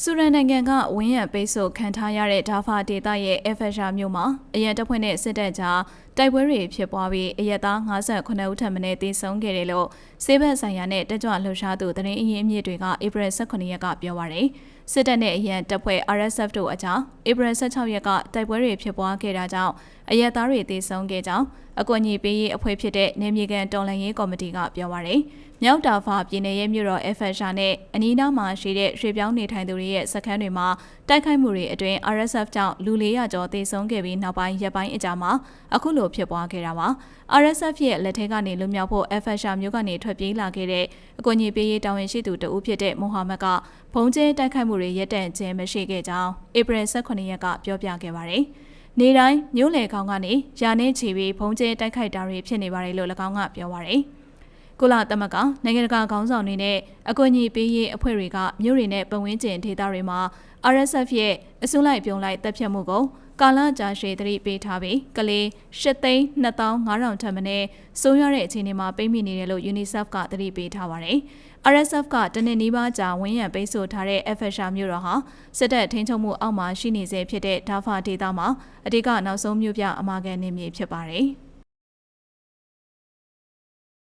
ဆူရန်နိုင်ငံကဝင်းရံပိတ်ဆို့ခံထားရတဲ့ဒါဖာဒေတာရဲ့အဖက်ရှာမြို့မှာအရန်တပ်ဖွဲ့နဲ့စစ်တပ်ကြားတိုက်ပွဲတွေဖြစ်ပွားပြီးအရက်သား58ဦးထပ်မံတေဆုံးခဲ့တယ်လို့စေဘက်ဆိုင်ရာနဲ့တက်ကြွလှုပ်ရှားသူသတင်းအရင်းအမြစ်တွေကဧပြီ18ရက်ကပြောပါရယ်စစ်တပ်နဲ့အရန်တပ်ဖွဲ့ RSF တို့အကြားဧပြီ16ရက်ကတိုက်ပွဲတွေဖြစ်ပွားခဲ့တာကြောင့်အရက်သားတွေတေဆုံးခဲ့ကြောင်းအကွန်ကြီးပေးရေးအဖွဲ့ဖြစ်တဲ့နေမြေကန်တော်လှန်ရေးကော်မတီကပြောပါရယ်မြောက်တာဖာပြည်နယ်ရဲ့မြို့တော် FSH နဲ့အနီးနားမှာရှိတဲ့ရွှေပြောင်းနေထိုင်သူတွေရဲ့စခန်းတွေမှာတိုက်ခိုက်မှုတွေအတွင်း RSF ကြောင့်လူ400ကျော်သေဆုံးခဲ့ပြီးနောက်ပိုင်းရက်ပိုင်းအကြာမှာအခုလိုဖြစ်ပွားခဲ့တာပါ RSF ရဲ့လက်ထက်ကနေလွတ်မြောက်ဖို့ FSH မြို့ကနေထွက်ပြေးလာခဲ့တဲ့အကူအညီပေးရေးတာဝန်ရှိသူတဦးဖြစ်တဲ့မိုဟာမက်ကဘုံကျဲတိုက်ခိုက်မှုတွေရပ်တန့်ခြင်းမရှိခဲ့ကြောင်းဧပြီ18ရက်ကပြောပြခဲ့ပါတယ်နေတိုင်းမြို့လေကောင်ကနေယာနေချီပြီးဖုံးကျဲတိုက်ခိုက်တာတွေဖြစ်နေပါတယ်လို့၎င်းကပြောပါရယ် ကုလသမဂ္ဂနိုင်ငံတကာခေါင်းဆောင်တွေနဲ့အကူအညီပေးရေးအဖွဲ့တွေကမြို့တွေနဲ့ပတ်ဝန်းကျင်ဒေသတွေမှာ RSF ရဲ့အစုလိုက်ပြုံလိုက်တပ်ဖြတ်မှုကိုကာလကြာရှည်သတိပေးထားပြီးကလေး၈သိန်း2500ထပ်မံနဲ့စိုးရတဲ့အခြေအနေမှာပိတ်မိနေတယ်လို့ UNICEF ကသတိပေးထားပါတယ်။ RSF ကတနင်္နီးပါးကြာဝင်းရံပိတ်ဆို့ထားတဲ့ FSH မြို့တော်ဟာစစ်တပ်ထိန်းချုပ်မှုအောက်မှာရှိနေစေဖြစ်တဲ့ဒါဖာဒေသမှာအဓိကနောက်ဆုံးမြို့ပြအမာကန်နေမြေဖြစ်ပါတယ်။